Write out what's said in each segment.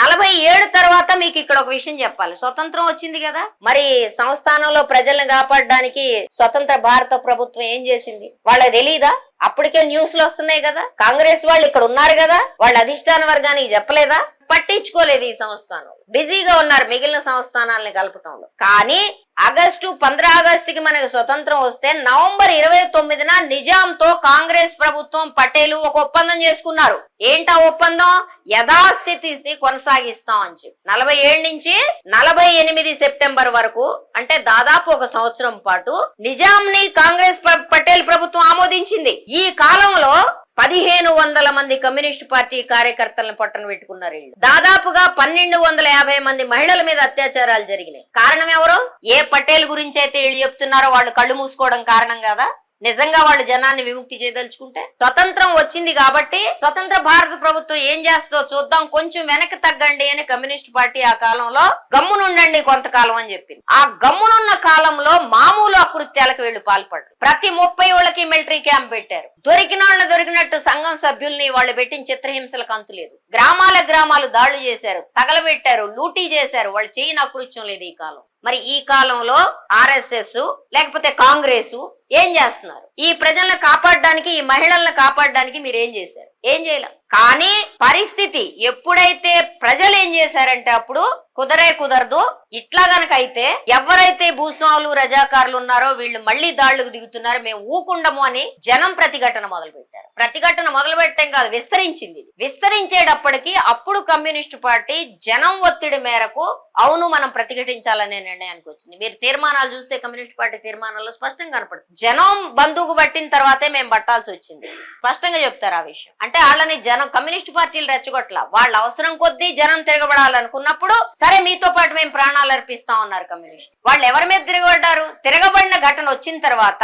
నలభై ఏడు తర్వాత మీకు ఇక్కడ ఒక విషయం చెప్పాలి. స్వతంత్రం వచ్చింది కదా? మరి సంస్థానంలో ప్రజల్ని కాపాడడానికి స్వతంత్ర భారత ప్రభుత్వం ఏం చేసింది? వాళ్ళకి తెలీదా? అప్పటికే న్యూస్లు వస్తున్నాయి కదా? కాంగ్రెస్ వాళ్ళు ఇక్కడ ఉన్నారు కదా? వాళ్ళ అధిష్టాన వర్గానికి చెప్పలేదా? పట్టించుకోలేదు ఈ సంస్థానం. బిజీగా ఉన్నారు మిగిలిన సంస్థానాలని కలపటంలో. కానీ ఆగస్టు పంద్ర ఆగస్టుకి మనకు స్వతంత్రం వస్తే నవంబర్ ఇరవై తొమ్మిదిన నిజాంతో కాంగ్రెస్ ప్రభుత్వం పటేలు ఒక ఒప్పందం చేసుకున్నారు. ఏంటా ఒప్పందం? యథాస్థితి కొనసాగిస్తాం అని చెప్పి. నలభై ఏడు నుంచి నలభై ఎనిమిది సెప్టెంబర్ వరకు అంటే దాదాపు ఒక సంవత్సరం పాటు నిజాంని కాంగ్రెస్ పటేల్ ప్రభుత్వం ఆమోదించింది. ఈ కాలంలో పదిహేను వందల మంది కమ్యూనిస్ట్ పార్టీ కార్యకర్తలను పట్టణ పెట్టుకున్నారు వీళ్ళు. దాదాపుగా పన్నెండు వందల యాభై మంది మహిళల మీద అత్యాచారాలు జరిగినాయి. కారణం ఎవరు? ఏ పటేల్ గురించి అయితే వీళ్ళు చెప్తున్నారో వాళ్ళు కళ్ళు మూసుకోవడం కారణం కదా? నిజంగా వాళ్ళు జనాన్ని విముక్తి చేయదలుచుకుంటే స్వతంత్రం వచ్చింది కాబట్టి స్వతంత్ర భారత ప్రభుత్వం ఏం చేస్తుందో చూద్దాం. కొంచెం వెనక్కి తగ్గండి అని కమ్యూనిస్ట్ పార్టీ ఆ కాలంలో గమ్మునుండండి కొంతకాలం అని చెప్పింది. ఆ గమ్మునున్న కాలంలో మామూలు అకృత్యాలకు వీళ్ళు పాల్పడరు ప్రతి ముప్పై వాళ్ళకి మిలిటరీ క్యాంప్ పెట్టారు. దొరికిన వాళ్ళని దొరికినట్టు సంఘం సభ్యుల్ని వాళ్ళు పెట్టిన చిత్రహింసలకు అంతులేదు గ్రామాల గ్రామాలు దాడులు చేశారు తగలబెట్టారు లూటీ చేశారు. వాళ్ళు చేయని అకృత్యం లేదు ఈ కాలం. మరి ఈ కాలంలో ఆర్ఎస్ఎస్ లేకపోతే కాంగ్రెస్ ఏం చేస్తున్నారు? ఈ ప్రజలను కాపాడడానికి ఈ మహిళలను కాపాడడానికి మీరు ఏం చేశారు? ఏం చేయలే. కానీ పరిస్థితి ఎప్పుడైతే ప్రజలు ఏం చేశారంటే అప్పుడు కుదరే కుదరదు. ఇట్లా గనక అయితే ఎవరైతే భూస్వాములు రజాకారులు ఉన్నారో వీళ్ళు మళ్ళీ దాళ్ళకు దిగుతున్నారు. మేము ఊకుండము అని జనం ప్రతిఘటన మొదలు పెట్టారు ప్రతిఘటన మొదలు పెట్టడం కాదు విస్తరించింది విస్తరించేటప్పటికి అప్పుడు కమ్యూనిస్ట్ పార్టీ జనం ఒత్తిడి మేరకు అవును మనం ప్రతిఘటించాలనే నిర్ణయానికి వచ్చింది. మీరు తీర్మానాలు చూస్తే కమ్యూనిస్ట్ పార్టీ తీర్మానాల్లో స్పష్టంగా కనపడుతుంది. జనం బంధువుకు పట్టిన తర్వాతే మేము పట్టాల్సి వచ్చింది. స్పష్టంగా చెప్తారు ఆ విషయం. అంటే వాళ్ళని జనం కమ్యూనిస్ట్ పార్టీలు రెచ్చగొట్ల. వాళ్ళ అవసరం కొద్దీ జనం తిరగబడాలనుకున్నప్పుడు సరే మీతో పాటు మేము ప్రాణాలు అర్పిస్తాం ఉన్నారు కమ్యూనిస్ట్. వాళ్ళు ఎవరి మీద తిరగబడ్డారు? తిరగబడిన ఘటన వచ్చిన తర్వాత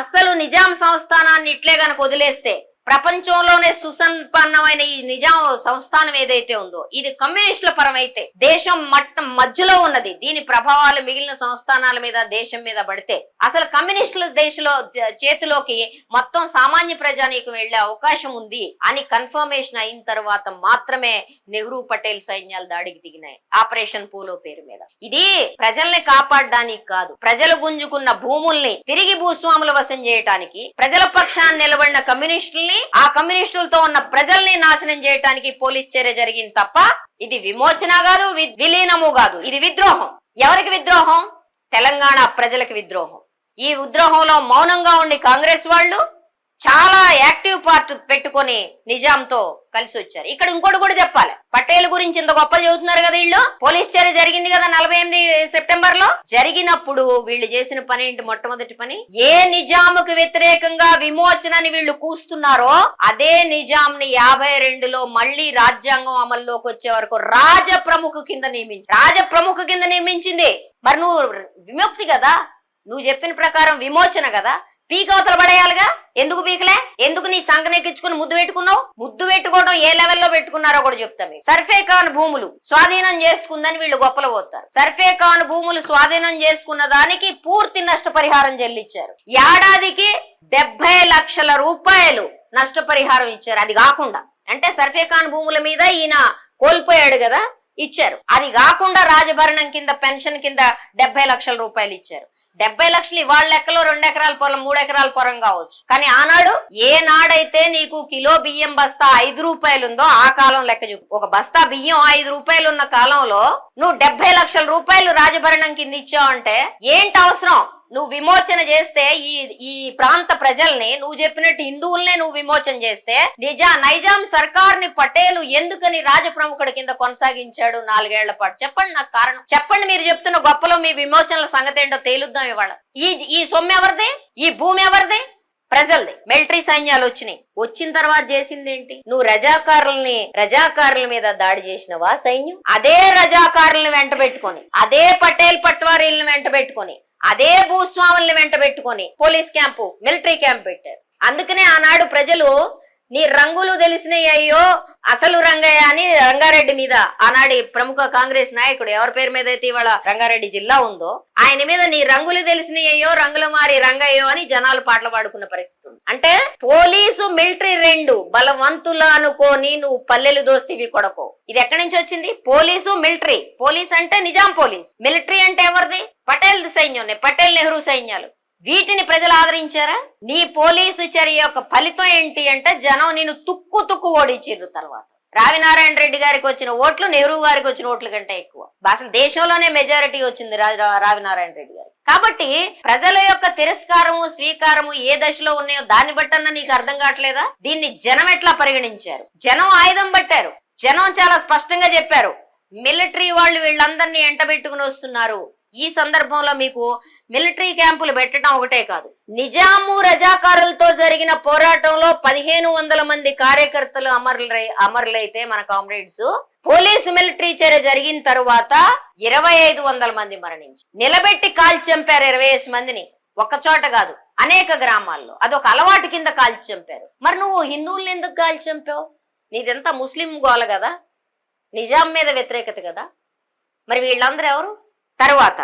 అస్సలు నిజాం సంస్థానాన్ని ఇట్లే గనక వదిలేస్తే ప్రపంచంలోనే సుసంపన్నమైన ఈ నిజాం సంస్థానం ఏదైతే ఉందో ఇది కమ్యూనిస్టుల పరమైతే దేశం మట్టం మధ్యలో ఉన్నది. దీని ప్రభావాలు మిగిలిన సంస్థానాల మీద దేశం మీద పడితే అసలు కమ్యూనిస్టుల దేశంలో చేతిలోకి మొత్తం సామాన్య ప్రజానీకం వెళ్ళే అవకాశం ఉంది అని కన్ఫర్మేషన్ అయిన తర్వాత మాత్రమే నెహ్రూ పటేల్ సైన్యాలు దాడికి దిగినాయి. ఆపరేషన్ పోలో పేరు మీద. ఇది ప్రజల్ని కాపాడడానికి కాదు ప్రజలు గుంజుకున్న భూముల్ని తిరిగి భూస్వాముల వశం చేయటానికి ప్రజల పక్షాన్ని నిలబడిన కమ్యూనిస్టుల్ని ఆ కమ్యూనిస్టులతో ఉన్న ప్రజల్ని నాశనం చేయటానికి పోలీస్ చర్య జరిగింది తప్ప ఇది విమోచన కాదు విలీనము కాదు. ఇది విద్రోహం. ఎవరికి విద్రోహం? తెలంగాణ ప్రజలకు విద్రోహం. ఈ విద్రోహంలో మౌనంగా ఉండి కాంగ్రెస్ వాళ్ళు చాలా యాక్టివ్ పార్ట్ పెట్టుకొని నిజాంతో కలిసి వచ్చారు. ఇక్కడ ఇంకోటి కూడా చెప్పాలి. పటేల్ గురించి ఇంత గొప్పలు చెబుతున్నారు కదా వీళ్ళు? పోలీస్ చర్య జరిగింది కదా నలభై ఎనిమిది సెప్టెంబర్లో జరిగినప్పుడు వీళ్ళు చేసిన పని ఏంటి? మొట్టమొదటి పని? ఏ నిజాముకు వ్యతిరేకంగా విమోచనని వీళ్ళు కూస్తున్నారో అదే నిజాంని యాభై రెండులో మళ్ళీ రాజ్యాంగం అమల్లోకి వచ్చే వరకు రాజ ప్రముఖ కింద నియమించి రాజ ప్రముఖ కింద నియమించింది. మరి నువ్వు విముక్తి కదా? నువ్వు చెప్పిన ప్రకారం విమోచన కదా? పీకవతలు పడేయాలిగా? ఎందుకు పీకలే? ఎందుకు నీ సంకనెక్కించుకుని ముద్దు పెట్టుకున్నావు? ముద్దు పెట్టుకోవడం ఏ లెవెల్లో పెట్టుకున్నారో కూడా చెప్తా మీకు. సర్ఫే కాన్ భూములు స్వాధీనం చేసుకుందని వీళ్ళు గొప్పలు పోతారు. సర్ఫే కాన్ భూములు స్వాధీనం చేసుకున్న దానికి పూర్తి నష్టపరిహారం చెల్లించారు ఏడాదికి డెబ్బై లక్షల రూపాయలు నష్టపరిహారం ఇచ్చారు. అది కాకుండా అంటే సర్ఫే ఖాన్ భూముల మీద ఈయన కోల్పోయాడు కదా ఇచ్చారు. అది కాకుండా రాజభరణం కింద పెన్షన్ కింద డెబ్బై లక్షల రూపాయలు ఇచ్చారు. డెబ్బై లక్షలు ఇవాళ లెక్కలో రెండు ఎకరాల పొలం మూడు ఎకరాల పొలం కావచ్చు. కానీ ఆనాడు ఏ నాడైతే నీకు కిలో బియ్యం బస్తా ఐదు రూపాయలు ఉందో ఆ కాలం లెక్క చూపు. ఒక బస్తా బియ్యం ఐదు రూపాయలు ఉన్న కాలంలో నువ్వు డెబ్బై లక్షల రూపాయలు రాజభరణం కింద ఇచ్చావంటే ఏంటి అవసరం? నువ్వు విమోచన చేస్తే ఈ ఈ ప్రాంత ప్రజల్ని నువ్వు చెప్పినట్టు హిందువుల్నే నువ్వు విమోచన చేస్తే నిజా నైజాం సర్కార్ని పటేలు ఎందుకని రాజప్రముఖుడి కింద కొనసాగించాడు నాలుగేళ్ళ పాటు? చెప్పండి నాకు కారణం. చెప్పండి మీరు చెప్తున్న గొప్పలో మీ విమోచనల సంగతి ఏంటో తేలుద్దాం ఇవాళ. ఈ ఈ సొమ్ము ఎవరిది ఈ భూమి ఎవరిది? ప్రజలది మిలిటరీ సైన్యాలు వచ్చినాయి. వచ్చిన తర్వాత చేసింది ఏంటి? నువ్వు రజాకారుల్ని రజాకారుల మీద దాడి చేసినవా సైన్యం? అదే రజాకారుల్ని వెంట పెట్టుకొని అదే పటేల్ పట్వారీలను వెంట పెట్టుకొని అదే భూస్వాముల్ని వెంట పెట్టుకొని పోలీస్ క్యాంపు మిలిటరీ క్యాంప్ పెట్టారు. అందుకనే ఆనాడు ప్రజలు నీ రంగులు తెలిసినాయి అయ్యో అసలు రంగయ్య అని రంగారెడ్డి మీద ఆనాడి ప్రముఖ కాంగ్రెస్ నాయకుడు ఎవరి పేరు మీద అయితే ఇవాళ రంగారెడ్డి జిల్లా ఉందో ఆయన మీద నీ రంగులు తెలిసినాయి అయ్యో రంగులు మారి రంగయ్యో అని జనాలు పాటలు పాడుకున్న పరిస్థితి అంటే పోలీసు మిలిటరీ రెండు బలవంతుల అనుకోని నువ్వు పల్లెలు దోస్తివి కొడకు. ఇది ఎక్కడి నుంచి వచ్చింది? Police military. పోలీస్ అంటే నిజాం పోలీస్. మిలిటరీ అంటే ఎవరిది? పటేల్ సైన్యం పటేల్ నెహ్రూ సైన్యాలు. వీటిని ప్రజలు ఆదరించారా? నీ పోలీసు చర్య యొక్క ఫలితం ఏంటి అంటే జనం నేను తుక్కు తుక్కు ఓడించిర్రు తర్వాత. రావినారాయణ రెడ్డి గారికి వచ్చిన ఓట్లు నెహ్రూ గారికి వచ్చిన ఓట్ల కంటే ఎక్కువ. అసలు దేశంలోనే మెజారిటీ వచ్చింది రావినారాయణ రెడ్డి గారికి కాబట్టి ప్రజల యొక్క తిరస్కారము స్వీకారము ఏ దశలో ఉన్నాయో దాన్ని బట్టన్నా నీకు అర్థం కావట్లేదా? దీన్ని జనం ఎట్లా పరిగణించారు? జనం ఆయుధం పట్టారు. జనం చాలా స్పష్టంగా చెప్పారు. మిలిటరీ వాళ్ళు వీళ్ళందరినీ ఎంటబెట్టుకుని వస్తున్నారు. ఈ సందర్భంలో మీకు మిలిటరీ క్యాంపులు పెట్టడం ఒకటే కాదు. నిజాము రజాకారులతో జరిగిన పోరాటంలో పదిహేను వందల మంది కార్యకర్తలు అమరులై అమరులైతే మన కామ్రేడ్స్. పోలీసు మిలిటరీ చర్య జరిగిన తరువాత ఇరవై ఐదు వందల మంది మరణించి నిలబెట్టి కాల్చి చంపారు ఇరవై ఐదు మందిని ఒక చోట కాదు అనేక గ్రామాల్లో. అదొక అలవాటు కింద కాల్చి చంపారు మరి నువ్వు హిందువుల్ని ఎందుకు కాల్చి చంపావు నీదంతా ముస్లిం గోల కదా? నిజాం మీద వ్యతిరేకత కదా? మరి వీళ్ళందరూ ఎవరు? తర్వాత.